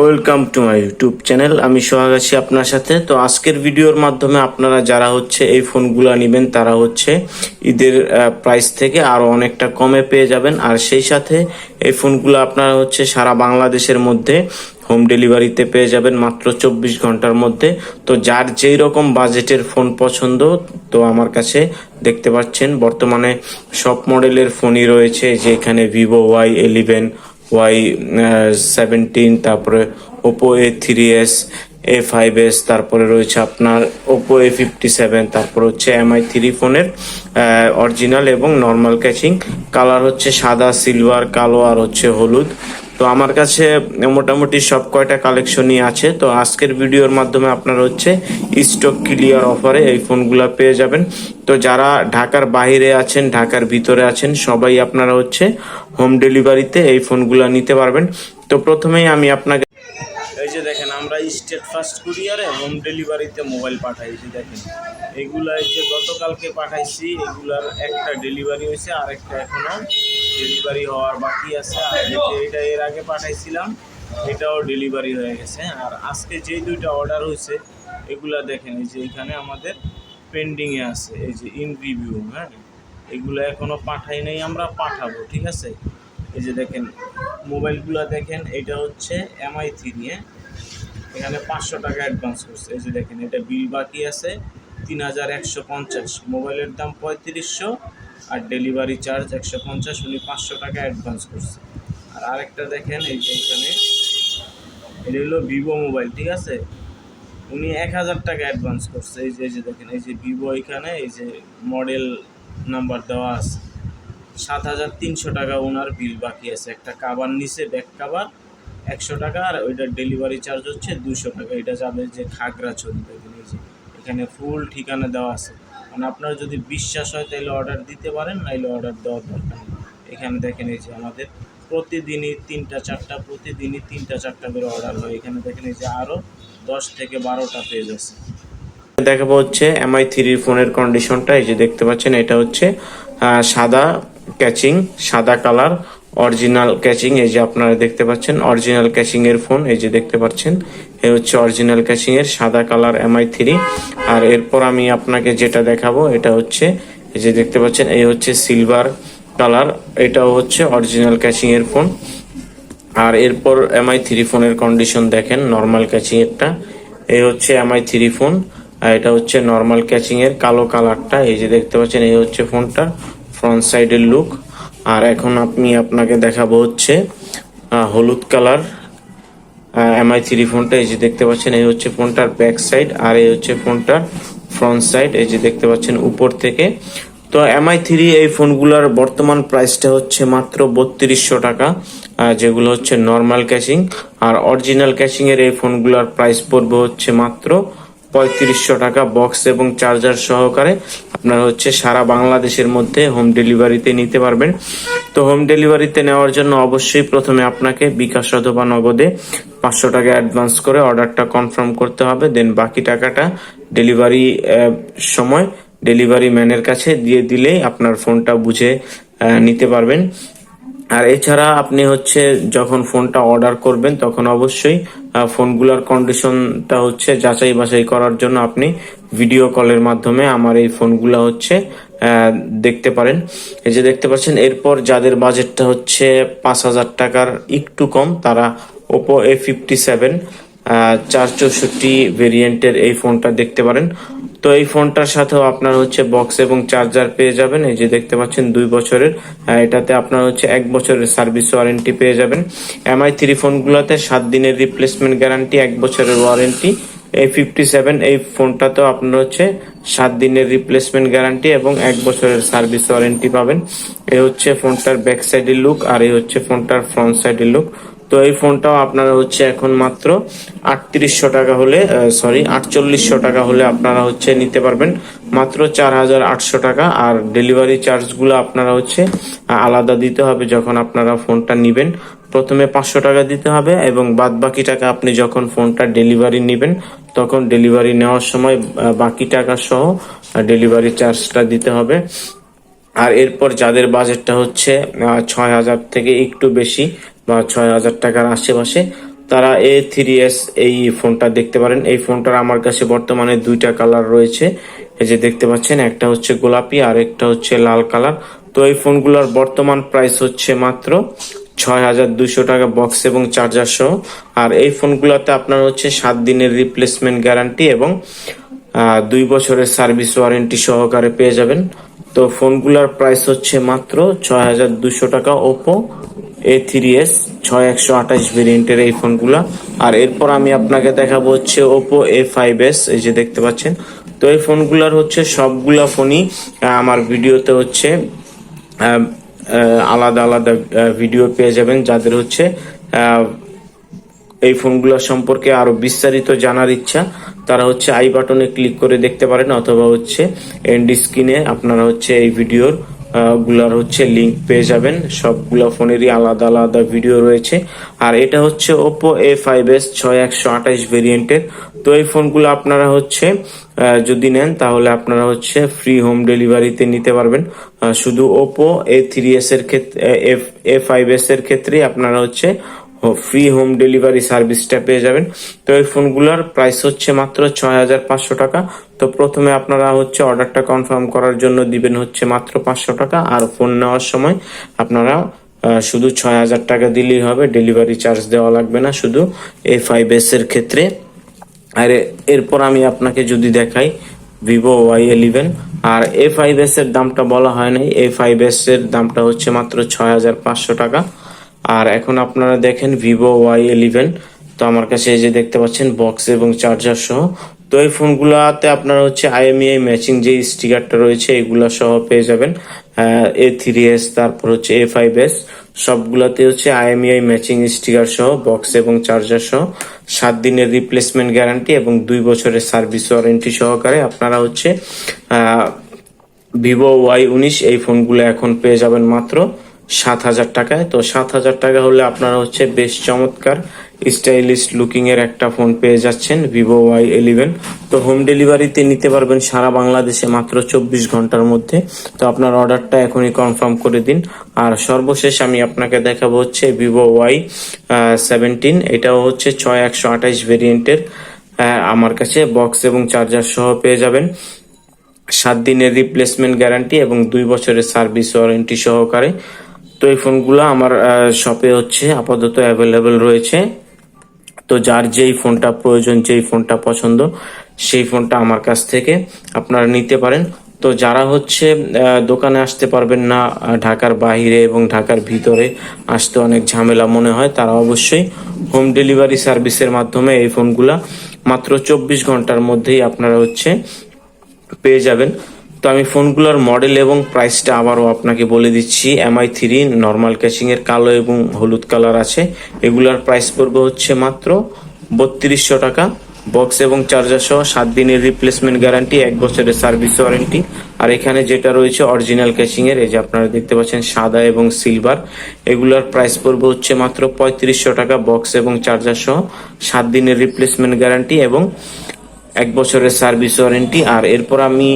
Welcome to my YouTube channel আমি সোহাগ আছি আপনার সাথে। তো আজকের ভিডিওর মাধ্যমে আপনারা যারা হচ্ছে এই ফোনগুলো নেবেন, তারা হচ্ছে ঈদের প্রাইস থেকে আরও অনেকটা কমে পেয়ে যাবেন। আর সেই সাথে এই ফোনগুলো আপনারা হচ্ছে সারা বাংলাদেশের মধ্যে হোম ডেলিভারিতে পেয়ে যাবেন মাত্র চব্বিশ ঘণ্টার মধ্যে। তো যার যেই রকম বাজেটের ফোন পছন্দ, তো আমার কাছে দেখতে পাচ্ছেন, বর্তমানে সব মডেলের ফোনই রয়েছে যে এখানে Vivo Y eleven Y seventeen তারপরে Oppo A three S A five S তারপরে রয়েছে আপনার ওপো এ ফিফটি সেভেন তারপর হচ্ছে এমআই থ্রি ফোনের অরিজিনাল এবং নর্মাল ক্যাচিং কালার হচ্ছে সাদা সিলভার কালো আর হচ্ছে হলুদ। তো আমার কাছে মোটামুটি সব কয়টা কালেকশনই আছে। তো আজকের ভিডিওর মাধ্যমে আপনারা হচ্ছে স্টক ক্লিয়ার অফারে এই ফোনগুলো পেয়ে যাবেন। তো যারা ঢাকার বাইরে আছেন, ঢাকার ভিতরে আছেন, সবাই আপনারা হচ্ছে হোম ডেলিভারিতে এই ফোনগুলো নিতে পারবেন। তো প্রথমেই আমি আপনাকে এই যে দেখেন আমরা স্টেট ফার্স্ট কুরিয়ারে হোম ডেলিভারিতে মোবাইল পাঠাইছি, দেখেন। এগুলা যে গতকালকে পাঠাইছি, এগুলার একটা ডেলিভারি হয়েছে আর একটা এখনও ডেলিভারি হওয়ার বাকি আছে। আর এটা এর আগে পাঠাইছিলাম, এটাও ডেলিভারি হয়ে গেছে। আর আজকে যে দুইটা অর্ডার হয়েছে, এগুলা দেখেন, এই যে এখানে আমাদের পেন্ডিংয়ে আছে, এই যে ইন রিভিউ হ্যাঁ? এগুলো এখনও পাঠাই নাই, আমরা পাঠাবো, ঠিক আছে? এই যে দেখেন, মোবাইলগুলো দেখেন, এটা হচ্ছে এমআই থ্রি হ্যাঁ? এখানে পাঁচশো টাকা অ্যাডভান্স করছে। এই যে দেখেন, এটা বিল বাকি আছে তিন হাজার একশো পঞ্চাশ। মোবাইলের দাম পঁয়ত্রিশশো আর ডেলিভারি চার্জ একশো পঞ্চাশ। উনি পাঁচশো টাকা অ্যাডভান্স করছে। আর আরেকটা দেখেন, এই যে এখানে, এটা হলো ভিভো মোবাইল ঠিক আছে? উনি এক হাজার টাকা অ্যাডভান্স করছে। এই যে এই যে দেখেন, এই যে ভিভো এখানে, এই যে মডেল নাম্বার দেওয়া আছে। সাত হাজার তিনশো টাকা ওনার বিল বাকি আছে। একটা কাবার নিচে ব্যাক কাবার একশো টাকা আর ওইটার ডেলিভারি চার্জ হচ্ছে দুশো টাকা। এটা যাবে যে খাগড়াছড়ি দেখেন এই যে এখানে ফুল ঠিকানা দেওয়া আছে। মানে আপনার যদি বিশ্বাস হয় তাহলে অর্ডার দিতে পারেন, নাইলে অর্ডার দেওয়ার দরকার এখানে দেখেন এই যে আমাদের প্রতিদিনই তিনটা, চারটা, প্রতিদিনই তিনটা, চারটা করে অর্ডার হয়। এখানে দেখেন এই যে আরও দশ থেকে বারোটা পেজ আছে। দেখাবো হচ্ছে এমআই থ্রির ফোনের কন্ডিশনটা এই যে দেখতে পাচ্ছেন, এটা হচ্ছে সাদা ক্যাচিং সাদা কালার অরিজিনাল ক্যাচিং এই যে আপনারা দেখতে পাচ্ছেন অরিজিনাল ক্যাচিং এর ফোন এই যে দেখতে পাচ্ছেন এই হচ্ছে অরিজিনাল ক্যাচিং এর সাদা কালার এমআই থ্রি আর এরপর আমি আপনাকে যেটা দেখাবো, এটা হচ্ছে, এই যে দেখতে পাচ্ছেন, এই হচ্ছে সিলভার কালার এটাও হচ্ছে অরিজিনাল ক্যাচিং এর ফোন আর এরপর এমআই থ্রি ফোনের কন্ডিশন দেখেন নর্মাল ক্যাচিং এরটা এই হচ্ছে এমআই থ্রি ফোন আর এটা হচ্ছে নর্মাল ক্যাচিং এর কালো কালারটা এই যে দেখতে পাচ্ছেন, এই হচ্ছে ফোনটার ফ্রন্ট সাইডের লুক আর এখন আপনি আপনাকে দেখাবো হচ্ছে হলুদ কালার এমআই থ্রি ফোনটা। এই যে দেখতে পাচ্ছেন, এই হচ্ছে ফোনটার ব্যাক সাইড আর এই হচ্ছে ফোনটার ফ্রন্ট সাইড এই যে দেখতে পাচ্ছেন, উপর থেকে। তো এমআই থ্রি এই ফোনগুলোর বর্তমান প্রাইসটা হচ্ছে মাত্র বত্রিশশো টাকা যেগুলো হচ্ছে নর্মাল ক্যাশিং আর অরিজিনাল ক্যাশিংয়ের এই ফোনগুলোর প্রাইস পড়বে হচ্ছে মাত্র পঁয়ত্রিশশো টাকা বক্স এবং চার্জার সহকারে আপনারা হচ্ছে সারা বাংলাদেশের মধ্যে হোম ডেলিভারিতে নিতে পারবেন। তো হোম ডেলিভারিতে নেওয়ার জন্য অবশ্যই প্রথমে আপনাকে বিকাশ অথবা নগদে পাঁচশো টাকা অ্যাডভান্স করে অর্ডারটা কনফার্ম করতে হবে দেন বাকি টাকাটা ডেলিভারি সময় ডেলিভারি ম্যানের কাছে দিয়ে দিলেই আপনার ফোনটা বুঝে নিতে পারবেন। আর এছাড়া আপনি হচ্ছে যখন ফোনটা অর্ডার করবেন, তখন অবশ্যই ফোনগুলোর কন্ডিশনটা হচ্ছে যাচাই বাছাই করার জন্য আপনি ভিডিও কলের মাধ্যমে আমার এই ফোনগুলো হচ্ছে দেখতে পারেন। এই যে দেখতে পাচ্ছেন, এরপর যাদের বাজেটটা হচ্ছে পাঁচ হাজার টাকার একটু কম, তারা ওপো এ ফিফটি সেভেন চার চৌষট্টি ভেরিয়েন্টের এই ফোনটা দেখতে পারেন। তো এই ফোনটার সাথেও আপনার হচ্ছে বক্স এবং চার্জার পেয়ে যাবেন। এই যে দেখতে পাচ্ছেন, দুই বছরের এটাতে আপনার হচ্ছে এক বছরের সার্ভিস ওয়ারেন্টি পেয়ে যাবেন। এমআই থ্রি ফোনগুলোতে সাত দিনের রিপ্লেসমেন্ট গ্যারান্টি এক বছরের ওয়ারেন্টি এই ফিফটি সেভেন এই ফোনটাতেও আপনার হচ্ছে সাত দিনের রিপ্লেসমেন্ট গ্যারান্টি এবং এক বছরের সার্ভিস ওয়ারেন্টি পাবেন। এই হচ্ছে ফোনটার ব্যাক সাইডের লুক আর এই হচ্ছে ফোনটার ফ্রন্ট সাইডের লুক তো এই ফোনটাও আপনারা হচ্ছে এখন মাত্র আটত্রিশশো টাকা হলে সরি আটচল্লিশশো টাকা হলে আপনারা হচ্ছে নিতে পারবেন। মাত্র চার হাজার আটশো টাকা আর ডেলিভারি চার্জগুলো আপনারা হচ্ছে আলাদা দিতে হবে যখন আপনারা ফোনটা নিবেন। প্রথমে পাঁচশো টাকা দিতে হবে এবং বাদ বাকি টাকা আপনি যখন ফোনটা ডেলিভারি নেবেন, তখন ডেলিভারি নেওয়ার সময় বাকি টাকা সহ ডেলিভারি চার্জটা দিতে হবে। আর এরপর যাদের বাজেটটা হচ্ছে ছয় হাজার থেকে একটু বেশি বা ছয় হাজার টাকার আশেপাশে, তারা এ থ্রি এস এই ফোনটা দেখতে পারেন। এই ফোনটার আমার কাছে বর্তমানে দুইটা কালার রয়েছে। এই যে দেখতে পাচ্ছেন, একটা হচ্ছে গোলাপি আর একটা হচ্ছে লাল কালার। তো এই ফোনগুলোর বর্তমান প্রাইস হচ্ছে মাত্র ছয় হাজার দুইশো টাকা বক্স এবং চার্জার সহ। আর এই ফোনগুলোতে আপনার হচ্ছে সাত দিনের রিপ্লেসমেন্ট গ্যারান্টি এবং দুই বছরের সার্ভিস ওয়ারেন্টি সহকারে পেয়ে যাবেন। তো ফোনগুলোর প্রাইস হচ্ছে মাত্র ছয় হাজার দুশো টাকা ওপো এ থ্রি এস ছয় একশো আঠাশ ভেরিয়েন্টের এই ফোনগুলা। আর এরপর আমি আপনাকে দেখাবো হচ্ছে ওপো এ ফাইভ এস এই যে দেখতে পাচ্ছেন। তো এই ফোনগুলোর হচ্ছে সবগুলা ফোনই আমার ভিডিওতে হচ্ছে আলাদা আলাদা ভিডিও পেয়ে যাবেন, যাদের হচ্ছে এই ফোনগুলো সম্পর্কে আরও বিস্তারিত জানার ইচ্ছা, তারা হচ্ছে আই বাটনে ক্লিক করে দেখতে পারেন, অথবা হচ্ছে এন্ড স্ক্রিনে আপনারা হচ্ছে এই ভিডিওরগুলার হচ্ছে লিংক পেয়ে যাবেন। সবগুলা ফোনেরই আলাদা আলাদা ভিডিও রয়েছে। আর এটা হচ্ছে ওপো এ ফাইভ এস ছয় একশো আঠাশ ভেরিয়েন্টের তো এই ফোনগুলো আপনারা হচ্ছে যদি নেন, তাহলে আপনারা হচ্ছে ফ্রি হোম ডেলিভারিতে নিতে পারবেন। শুধু ওপো এ থ্রি এস এর ক্ষেত্রে এ ফাইভ এস এর ক্ষেত্রে আপনারা হচ্ছে ফ্রি হোম ডেলিভারি সার্ভিসটা পেয়ে যাবেন। তো এই ফোনগুলোর প্রাইস হচ্ছে মাত্র ছয় হাজার পাঁচশো টাকা। তো প্রথমে আপনারা হচ্ছে অর্ডারটা কনফার্ম করার জন্য দিবেন হচ্ছে মাত্র পাঁচশো টাকা। আর ফোন নেওয়ার সময় আপনারা শুধু ছয় হাজার টাকা দিলেই হবে। ডেলিভারি চার্জ দেওয়া লাগবে না শুধু এ ফাইভ এস এর ক্ষেত্রে। আর, এরপর আমি আপনাকে যদি দেখাই ভিভো ওয়াই ইলেভেন আর এ ফাইভ এস এর দামটা বলা হয় নাই। এ ফাইভ এস এর দামটা হচ্ছে মাত্র ছয় হাজার পাঁচশো টাকা। আর এখন আপনারা দেখেন ভিভো ওয়াই ইলেভেন তো আমার কাছে এই যে দেখতে পাচ্ছেন বক্স এবং চার্জার সহ। তো এই ফোনগুলোতে আপনারা হচ্ছে আইএমইআই ম্যাচিং যে স্টিকারটা রয়েছে, এগুলা সহ পেয়ে যাবেন। এ থ্রি এস তারপর হচ্ছে এ ফাইভ এস সবগুলাতে হচ্ছে আইএমইআই ম্যাচিং স্টিকার সহ বক্স এবং চার্জার সহ। সাত দিনের রিপ্লেসমেন্ট গ্যারান্টি এবং দুই বছরের সার্ভিস ওয়ারেন্টি সহকারে আপনারা হচ্ছে ভিভো ওয়াই উনিশ এই ফোনগুলো এখন পেয়ে যাবেন মাত্র। সাত হাজার টাকায়। তো সাত হাজার টাকা হলে আপনারা হচ্ছে বেশ চমৎকার স্টাইলিশ লুকিং এর একটা ফোন পেয়ে যাচ্ছেন, ভিভো ওয়াই ইলেভেন। তো হোম ডেলিভারিতে নিতে পারবেন সারা বাংলাদেশে মাত্র চব্বিশ ঘণ্টার মধ্যে। তো আপনার অর্ডারটা এখনই কনফার্ম করে দিন। আর সর্বশেষ আমি আপনাকে দেখাবো হচ্ছে ভিভো ওয়াই সেভেন্টিন। এটাও হচ্ছে ছয় একশো আঠাইশ ভেরিয়েন্টের আমার কাছে বক্স এবং চার্জার সহ পেয়ে যাবেন। সাত দিনের রিপ্লেসমেন্ট গ্যারান্টি এবং দুই বছরের সার্ভিস ওয়ারেন্টি সহকারে। তো এই ফোনগুলো আমার শপে হচ্ছে, আপাতত অ্যাভেলেবেল রয়েছে। তো যার যেই ফোনটা প্রয়োজন, যেই ফোনটা পছন্দ, সেই ফোনটা আমার কাছ থেকে আপনারা নিতে পারেন। তো যারা হচ্ছে দোকানে আসতে পারবেন না ঢাকার বাইরে এবং ঢাকার ভিতরে, আসতে অনেক ঝামেলা মনে হয়, তারা অবশ্যই হোম ডেলিভারি সার্ভিসের মাধ্যমে এই ফোনগুলা মাত্র চব্বিশ ঘণ্টার মধ্যেই আপনারা হচ্ছে পেয়ে যাবেন। তো আমি ফোনগুলোর মডেল এবং প্রাইসটা আবারও আপনাকে বলে দিচ্ছি। এমআই থ্রি নর্মাল ক্যাচিং এর কালো এবং হলুদ কালার আছে। এগুলার প্রাইস পড়বে হচ্ছে মাত্র বত্রিশশো টাকা। বক্স এবং চার্জার সহ সাত দিনের রিপ্লেসমেন্ট গ্যারান্টি এক বছরের সার্ভিস ওয়ারেন্টি আর এখানে যেটা রয়েছে অরিজিনাল ক্যাচিং এর, এই যে আপনারা দেখতে পাচ্ছেন সাদা এবং সিলভার এগুলার প্রাইস পড়বে হচ্ছে মাত্র পঁয়ত্রিশশো টাকা বক্স এবং চার্জার সহ সাত দিনের রিপ্লেসমেন্ট গ্যারান্টি এবং এক বছরের সার্ভিস ওয়ারেন্টি। আর এরপর আমি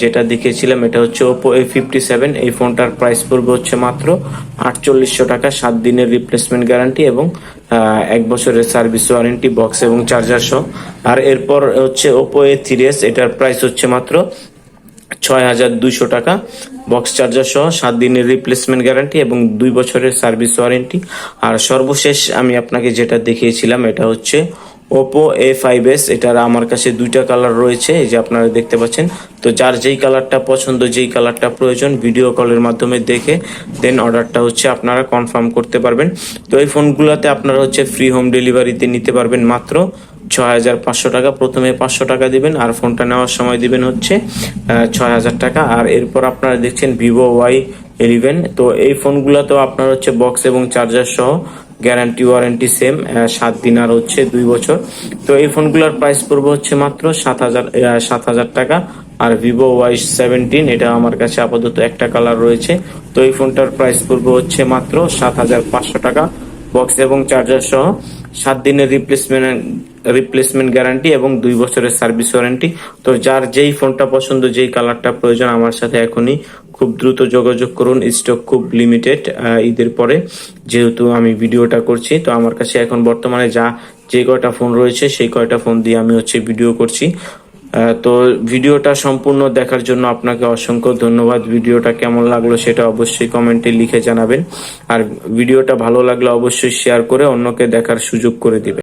যেটা দেখেছিলাম এটা হচ্ছে ওপো এ ফিফটি সেভেন এই ফোনটার প্রাইস পড়বে হচ্ছে মাত্র আটচল্লিশশো টাকা, সাত দিনের রিপ্লেসমেন্ট গ্যারান্টি এবং এক বছরের সার্ভিস ওয়ারেন্টি বক্স এবং চার্জার সহ। আর এরপর হচ্ছে ওপো এ থ্রি এস এটার প্রাইস হচ্ছে মাত্র ছয় হাজার দুইশো টাকা বক্স চার্জার সহ, সাত দিনের রিপ্লেসমেন্ট গ্যারান্টি এবং দুই বছরের সার্ভিস ওয়ারেন্টি। আর সর্বশেষ আমি আপনাকে যেটা দেখিয়েছিলাম, এটা হচ্ছে ওপো এ ফাইভ এস এটার আমার কাছে দুইটা কালার রয়েছে, এই যে আপনারা দেখতে পাচ্ছেন। তো যার যেই কালারটা পছন্দ, যেই কালারটা প্রয়োজন ভিডিও কলের মাধ্যমে দেখে দেন অর্ডারটা হচ্ছে আপনারা কনফার্ম করতে পারবেন। তো এই ফোনগুলোতে আপনারা হচ্ছে ফ্রি হোম ডেলিভারিতে নিতে পারবেন মাত্র ছয় হাজার পাঁচশো টাকা। প্রথমে পাঁচশো টাকা দিবেন, আর ফোনটা নেওয়ার সময় দিবেন হচ্ছে ছয় হাজার টাকা। আর এরপর আপনারা দেখছেন ভিভো ওয়াই ইলেভেন তো এই ফোনগুলোতেও আপনার হচ্ছে বক্স এবং চার্জার সহ গ্যারান্টি, ওয়ারেন্টি সেম সাত দিন আর হচ্ছে দুই বছর। তো এই ফোনগুলোর প্রাইস পড়বে হচ্ছে মাত্র সাত হাজার সাত হাজার টাকা। আর ভিভো ওয়াই সেভেন্টিন এটা আমার কাছে আপাতত একটা কালার রয়েছে। তো এই ফোনটার প্রাইস পড়বে হচ্ছে মাত্র সাত হাজার পাঁচশো টাকা। বক্স এবং চার্জার সহ সাত দিনের রিপ্লেসমেন্ট রিপ্লেসমেন্ট গ্যারান্টি এবং দুই বছরের সার্ভিস ওয়ারেন্টি তো যার যেই ফোনটা পছন্দ, যেই কালারটা প্রয়োজন, আমার সাথে এখনই খুব দ্রুত যোগাযোগ করুন। স্টক খুব লিমিটেড ঈদের পরে। যেহেতু আমি ভিডিওটা করছি, তো আমার কাছে এখন বর্তমানে যা, যে কয়টা ফোন রয়েছে, সেই কয়টা ফোন দিয়ে আমি হচ্ছে ভিডিও করছি। তো ভিডিওটা সম্পূর্ণ দেখার জন্য আপনাকে অসংখ্য ধন্যবাদ। ভিডিওটা কেমন লাগল সেটা অবশ্যই কমেন্টে লিখে জানাবেন। আর ভিডিওটা ভালো লাগলে অবশ্যই শেয়ার করে অন্যকে দেখার সুযোগ করে দিবেন।